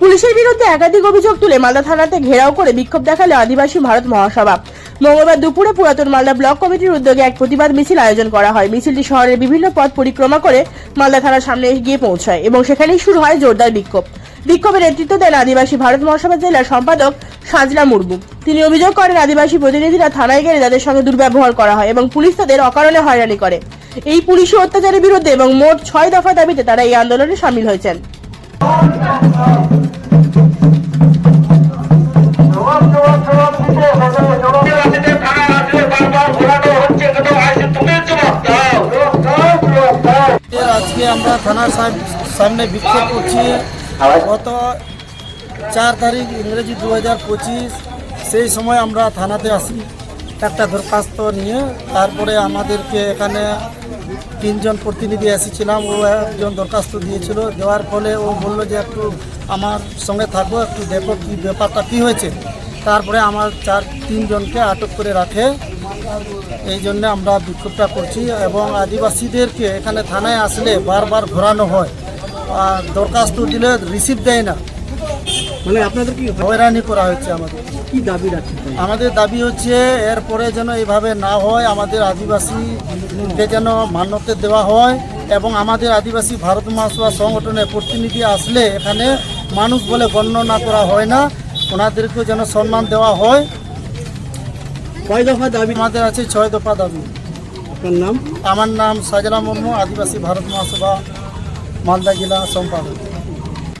পুলিশের বিরুদ্ধে একাধিক অভিযোগ তুলে মালদা থানাতে ঘেরাও করে বিক্ষোভ দেখাল আদিবাসী ভারত মহাসভা। মঙ্গলবার দুপুরে পুরাতন মালদা ব্লক কমিটির উদ্যোগে এক প্রতিবাদ মিছিল আয়োজন করা হয়। মিছিলটি শহরের বিভিন্ন পথ পরিক্রমা করে মালদা থানার সামনে গিয়ে পৌঁছায় এবং সেখানেই শুরু হয় জোরদার বিক্ষোভ। বিক্ষোভের নেতৃত্ব দেন আদিবাসী ভারত মহাসভা জেলার সম্পাদক সাজলা মুর্মু। তিনি অভিযোগ করেন, আদিবাসী প্রতিনিধিরা থানায় গেলে তাদের সঙ্গে দুর্ব্যবহার করা হয় এবং পুলিশ তাদের অকারণে হয়রানি করে। এই পুলিশি অত্যাচারের বিরুদ্ধে এবং মোট ছয় দফা দাবিতে তারা এই আন্দোলনে সামিল হয়েছেন। আজকে আমরা থানার সাম- সামনে বিক্ষোভ করছি। গত চার তারিখ ইংরেজি দু হাজার পঁচিশ, সেই সময় আমরা থানাতে আসি। একটা দরখাস্ত নিয়ে তারপরে আমাদেরকে এখানে তিনজন প্রতিনিধি এসেছিলাম, ও একজন দরখাস্ত দিয়েছিল। দেওয়ার ফলে ও বলল যে একটু আমার সঙ্গে থাকব একটু দেখো কী ব্যাপারটা, কী হয়েছে। তারপরে আমার চার, তিনজনকে আটক করে রাখে। এই জন্য আমরা বিক্ষোভটা করছি এবং আদিবাসীদেরকে এখানে থানায় আসলে বারবার ঘোরানো হয়। আর দরখাস্ত দিলে রিসিভ দেয় না। মানে আপনাদের কি হয়রানি করা হচ্ছে আমাদের। কি দাবি রাখছেন? আমাদের দাবি হচ্ছে এরপরে যেন এইভাবে না হয় আমাদের আদিবাসীকে যেন মান্যতা দেওয়া হয় এবং আমাদের আদিবাসী ভারত মহাসভা সংগঠনের প্রতিনিধি আসলে এখানে মানুষ বলে গণ্য না করা হয় না। ওনাদেরকেও যেন সম্মান দেওয়া হয়। কয় দফা দাবি? আমাদের আছে ছয় দফা দাবি। আপনার নাম? আমার নাম সাজরা মুর্মু আদিবাসী ভারত মহাসভা মালদা জেলা সম্পাদক।